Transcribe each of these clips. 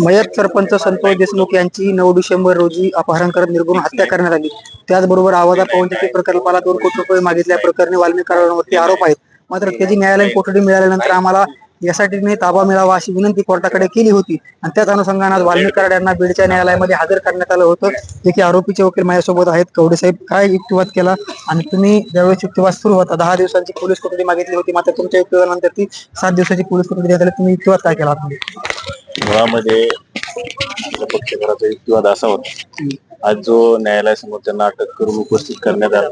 मयत सरपंच संतोष देशमुख यांची नऊ डिसेंबर रोजी अपहरण करत निर्गुण हत्या करण्यात आली. त्याचबरोबर आवाजा पवनचक्की प्रकल्पाला दोन कोटी रुपये मागितल्या प्रकरणी वाल्मिक आरोप आहेत. मात्र त्याची न्यायालयीन कोठडी मिळाल्यानंतर आम्हाला यासाठी ताबा मिळावा अशी विनंती कोर्टाकडे केली होती. आणि त्याच अनुषंगाने वाल्मिक कराड यांना बीडच्या न्यायालयामध्ये हजर करण्यात आलं होतं. जे की आरोपीचे वकील माझ्यासोबत आहेत. कवडे साहेब काय युक्तिवाद केला? आणि तुम्ही ज्यावेळेस युक्तिवाद सुरू होता दहा दिवसांची पोलीस कोठडी मागितली होती मात्र तुमच्या युक्तिवादानंतर ती सात दिवसाची पोलीस कोठडी देण्यात आली. तुम्ही युक्तिवाद काय केला? मुळामध्ये पक्षकाराचा युक्तिवाद असा होता आज जो न्यायालयासमोर त्यांना अटक करून उपस्थित करण्यात आला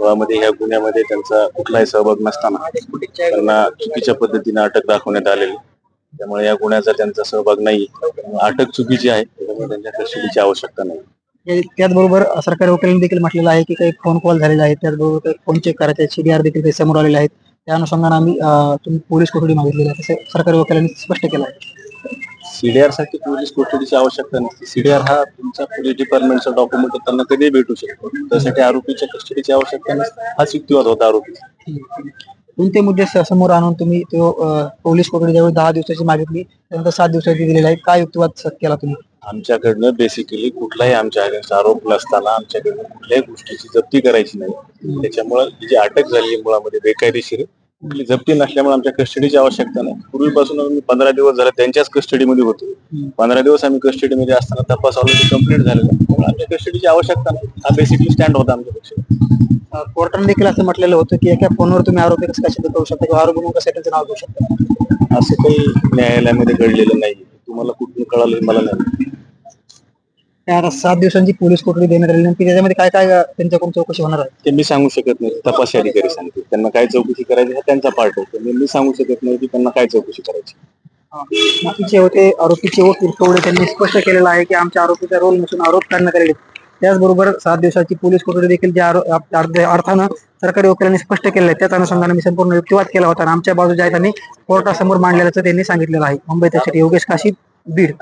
मुळामध्ये ह्या गुन्ह्यामध्ये त्यांचा कुठलाही सहभाग नसताना त्यांना चुकीच्या पद्धतीने अटक दाखवण्यात आलेली. त्यामुळे या गुन्ह्याचा त्यांचा सहभाग नाही. अटक चुकीची आहे. त्यामुळे त्यांच्या कस्टडीची आवश्यकता नाही. त्याचबरोबर सरकारी वकिलांनी देखील म्हटलेलं आहे की काही फोन कॉल झालेले आहेत. त्याचबरोबर काही फोन चेक करायचे सीडीआर देखील काही समोर आलेले आहेत. त्या अनुषंगाने आम्ही तुम्ही पोलीस कोठडी मागितलेली आहे. तसे सरकारी वकिलांनी स्पष्ट केलं आहे. सीडीआरसाठी पोलीस कोठडीची आवश्यकता नसते सीडीआर हा तुमचा पोलीस डिपार्टमेंटचा डॉक्युमेंट त्यांना कधी भेटू शकतो. त्यासाठी आरोपीच्या कस्टडीची आवश्यकता नसते हाच युक्तिवाद होता आरोपीचा कोणते मुद्दे समोर आणून तुम्ही तो पोलीस कोठडी ज्यावेळी दहा दिवसाची मागितली त्यानंतर सात दिवसाची दिलेली आहे. काय युक्तिवाद केला तुम्ही? आमच्याकडनं बेसिकली कुठलाही आमच्या अगेन्स्ट आरोप नसताना आमच्याकडनं कुठल्याही गोष्टीची जप्ती करायची नाही. त्याच्यामुळे जी अटक झाली मुळामध्ये बेकायदेशीर जप्ती नसल्यामुळे आमच्या कस्टडीची आवश्यकता नाही. पूर्वीपासून आम्ही पंधरा दिवस झाले त्यांच्याच कस्टडीमध्ये होतो. पंधरा दिवस आम्ही कस्टडीमध्ये असताना तपास ऑलरेडी कंप्लीट झालेला. त्यामुळे आमच्या कस्टडीची आवश्यकता नाही. हा बेसिकली स्टँड होता आमच्यापेक्षा. अं, कोर्टाने देखील असं म्हटलेलं होतं की एका फोनवर तुम्ही आरोपी कसं काय करू शकता किंवा आरोपी म्हणून कसं त्यांचं नाव घेऊ शकता? असं काही न्यायालयामध्ये घडलेलं नाही तुम्हाला कुठून कळालं मला नाही त्या आता सात दिवसांची पोलीस कोठडी देण्यात आली की त्याच्यामध्ये काय काय त्यांच्याकडून चौकशी होणार आहे? ते मी सांगू शकत नाही. तपासी अधिकारी सांगतील. त्यांना काय चौकशी करायची हा त्यांचा पार्ट आहे. त्यामुळे मी सांगू शकत नाही की त्यांना काय चौकशी करायची. बाकीचे होते आरोपीचे वकील कवडे त्यांनी स्पष्ट केलेलं आहे की आमच्या आरोपीचा रोल नसून आरोप करण्यात आहेत. त्याचबरोबर सात दिवसाची पोलीस कोठडी देखील ज्या अर्थानं सरकारी वकिलांनी स्पष्ट केलेलं आहे त्याच अनुषंगाने मी संपूर्ण युक्तिवाद केला होता आणि आमच्या बाजू ज्या आहेत त्यांनी कोर्टासमोर मांडलेल्याचं त्यांनी सांगितलेलं आहे. मुंबई त्यासाठी योगेश काशी बीड.